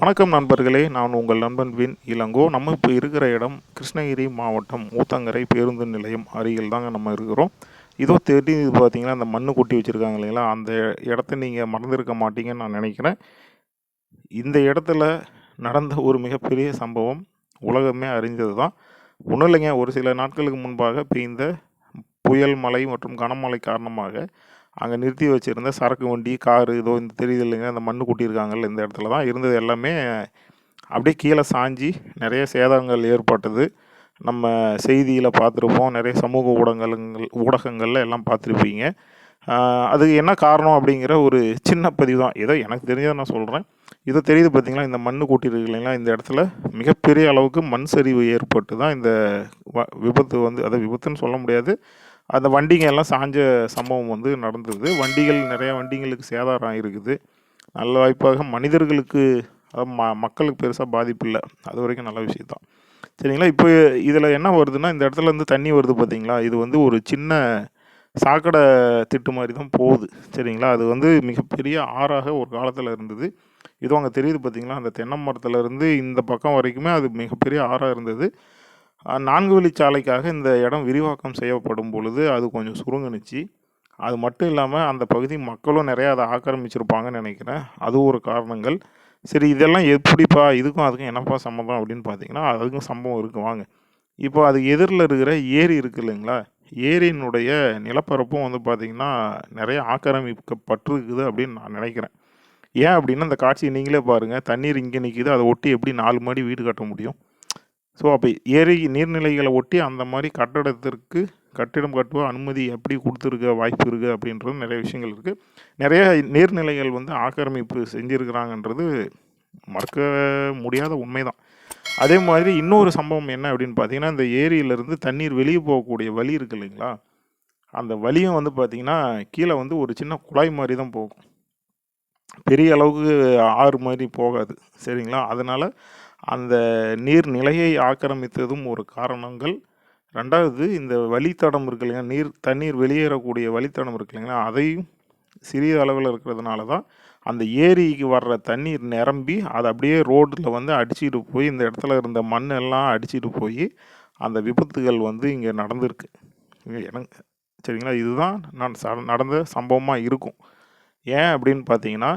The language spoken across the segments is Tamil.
வணக்கம் நண்பர்களே நான் உங்கள் நண்பன் வின் இளங்கோ. நம்ம இப்போ இருக்கிற இடம் கிருஷ்ணகிரி மாவட்டம் ஊத்தங்கரை பேருந்து நிலையம் அருகில் தாங்க நம்ம இருக்கிறோம். இதோ தெரியுது பார்த்தீங்கன்னா அந்த மண்ணு கொட்டி வச்சுருக்காங்க இல்லைங்களா? அந்த இடத்த நீங்கள் மறந்துருக்க மாட்டீங்கன்னு நான் நினைக்கிறேன். இந்த இடத்துல நடந்த ஒரு மிகப்பெரிய சம்பவம் உலகமே அறிஞ்சது தான் ஒன்றும் இல்லைங்க ஒரு சில நாட்களுக்கு முன்பாக பெய்ந்த புயல் மழை மற்றும் கனமழை காரணமாக அங்கே நிறுத்தி வச்சுருந்த சரக்கு வண்டி காரு இதோ இந்த தெரியுது இல்லைங்க அந்த மண்ணு கொட்டியிருக்காங்கல்ல இந்த இடத்துல தான் இருந்தது எல்லாமே. அப்படியே கீழே சாஞ்சி நிறைய சேதங்கள் ஏற்பட்டது. நம்ம செய்தியில் பார்த்துருப்போம் நிறைய சமூக ஊடகங்கள் ஊடகங்களில் எல்லாம் பார்த்துருப்பீங்க. அதுக்கு என்ன காரணம் அப்படிங்கிற ஒரு சின்ன பதிவு தான். ஏதோ எனக்கு தெரிஞ்சதை நான் சொல்கிறேன் இதோ தெரியுது பார்த்திங்களா இந்த மண் கொட்டியிருக்கு இல்லைங்களா இந்த இடத்துல. மிகப்பெரிய அளவுக்கு மண் சரிவு ஏற்பட்டு தான் இந்த வ விபத்து வந்து அதை விபத்துன்னு சொல்ல முடியாது. அந்த வண்டிங்க எல்லாம் சாஞ்ச சம்பவம் வந்து நடந்தது. வண்டிகள் நிறையா வண்டிங்களுக்கு சேதாரம் இருக்குது நல்ல வாய்ப்பாக மனிதர்களுக்கு ம மக்களுக்கு பெருசாக பாதிப்பு இல்லை. அது வரைக்கும் நல்ல விஷயம் தான் சரிங்களா? இப்போ இதில் என்ன வருதுன்னா இந்த இடத்துல இருந்து தண்ணி வருது பார்த்தீங்களா இது வந்து ஒரு சின்ன சாக்கடை திட்டு மாதிரி தான் போகுது. சரிங்களா? அது வந்து மிகப்பெரிய ஆறாக ஒரு காலத்தில் இருந்தது. இதுவும் அங்கே தெரியுது பார்த்தீங்களா அந்த தென்னை மரத்துலேருந்து இந்த பக்கம் வரைக்குமே அது மிகப்பெரிய ஆறாக இருந்தது. நான்கு வழிச்சாலைக்காக இந்த இடம் விரிவாக்கம் செய்யப்படும் பொழுது அது கொஞ்சம் சுருங்குனுச்சு. அது மட்டும் இல்லாமல் அந்த பகுதி மக்களும் நிறையா அதை ஆக்கிரமிச்சிருப்பாங்கன்னு நினைக்கிறேன். அது ஒரு காரணங்கள். சரி இதெல்லாம் எப்படிப்பா இதுக்கும் அதுக்கும் என்னப்பா சம்மந்தம் அப்படின்னு பார்த்தீங்கன்னா அதுக்கும் சம்பவம் இருக்கு. வாங்க. இப்போ அது எதிரில் இருக்கிற ஏரி இருக்குது இல்லைங்களா? ஏரியினுடைய நிலப்பரப்பும் வந்து பார்த்திங்கன்னா நிறைய ஆக்கிரமிக்கப்பட்டிருக்குது அப்படின்னு நான் நினைக்கிறேன். ஏன் அப்படின்னா அந்த காட்சியை நீங்களே பாருங்கள் தண்ணீர் இங்கே நிற்கிது அதை ஒட்டி எப்படி நாலு மாடி வீடு கட்ட முடியும்? ஸோ அப்போ ஏரி நீர்நிலைகளை ஒட்டி அந்த மாதிரி கட்டடத்திற்கு கட்டிடம் கட்டுவ அனுமதி எப்படி கொடுத்துருக்க வாய்ப்பு இருக்குது அப்படின்றது நிறைய விஷயங்கள் இருக்குது நிறைய நீர்நிலைகள் வந்து ஆக்கிரமிப்பு செஞ்சுருக்கிறாங்கன்றது மறக்க முடியாத உண்மை தான் அதே மாதிரி இன்னொரு சம்பவம் என்ன அப்படின்னு பார்த்தீங்கன்னா இந்த ஏரியிலேருந்து தண்ணீர் வெளியே போகக்கூடிய வழி இருக்குது இல்லைங்களா? அந்த வழியும் வந்து பார்த்திங்கன்னா கீழே வந்து ஒரு சின்ன குழாய் மாதிரி தான் போகும். பெரிய அளவுக்கு ஆறு மாதிரி போகாது. சரிங்களா? அதனால் அந்த நீர்நிலையை ஆக்கிரமித்ததும் ஒரு காரணங்கள். ரெண்டாவது இந்த வழித்தடம் இருக்கு இல்லைங்க நீர் தண்ணீர் வெளியேறக்கூடிய வழித்தடம் இருக்கு இல்லைங்களா அதையும் சிறிய அளவில் இருக்கிறதுனால தான் அந்த ஏரிக்கு வர்ற தண்ணீர் நிரம்பி அதை அப்படியே ரோட்டில் வந்து அடிச்சுட்டு போய் இந்த இடத்துல இருந்த மண் எல்லாம் அடிச்சுட்டு போய் அந்த விபத்துகள் வந்து இங்கே நடந்திருக்கு. எனக்கு சரிங்களா இதுதான் நான் ச நடந்த சம்பவமாக இருக்கும். ஏன் அப்படின்னு பார்த்தீங்கன்னா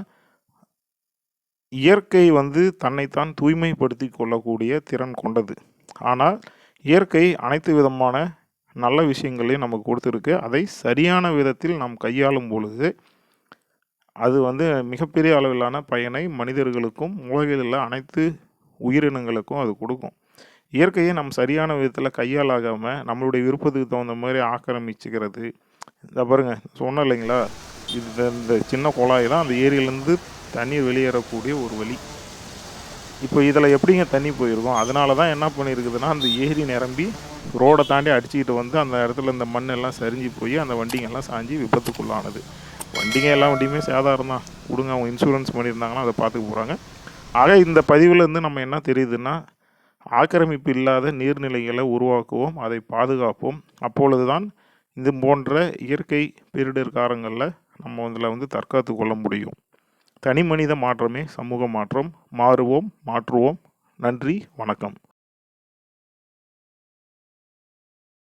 இயற்கை வந்து தன்னைத்தான் தூய்மைப்படுத்தி கொள்ளக்கூடிய திறன் கொண்டது. ஆனால் இயற்கை அனைத்து விதமான நல்ல விஷயங்களையும் நமக்கு கொடுத்துருக்கு. அதை சரியான விதத்தில் நாம் கையாளும் பொழுது அது வந்து மிகப்பெரிய அளவிலான பயனை மனிதர்களுக்கும் உலகில் உள்ள அனைத்து உயிரினங்களுக்கும் அது கொடுக்கும். இயற்கையை நம் சரியான விதத்தில் கையாளாகாமல் நம்மளுடைய விருப்பத்துக்கு தகுந்த மாதிரி ஆக்கிரமிச்சுக்கிறது. இந்த பாருங்கள் சொன்னோம் இல்லைங்களா? இது இந்த சின்ன குழாய் தான். அந்த ஏரியிலேருந்து தண்ணீர் வெளியேறக்கூடிய ஒரு வழி. இப்போ இதில் எப்படிங்க தண்ணி போயிருக்கும்? அதனால தான் என்ன பண்ணியிருக்குதுன்னா அந்த ஏரி நிரம்பி ரோடை தாண்டி அடிச்சுக்கிட்டு வந்து அந்த இடத்துல இந்த மண்ணெல்லாம் சரிஞ்சு போய் அந்த வண்டிங்கெல்லாம் சாஞ்சி விபத்துக்குள்ளானது. வண்டிங்க எல்லா வண்டியுமே சேதாரம் தான். கொடுங்க அவங்க இன்சூரன்ஸ் பண்ணியிருந்தாங்கன்னா அதை பார்த்துக்க போகிறாங்க ஆக இந்த பதிவுலேருந்து நம்ம என்ன தெரியுதுன்னா ஆக்கிரமிப்பு இல்லாத நீர்நிலைகளை உருவாக்குவோம் அதை பாதுகாப்போம். அப்பொழுது தான் இது போன்ற இயற்கை பேரிடர் காலங்களில் நம்ம இதில் வந்து தற்காத்து கொள்ள முடியும். தனி மனித மாற்றமே சமூக மாற்றம். மாறுவோம் மாற்றுவோம். நன்றி வணக்கம்.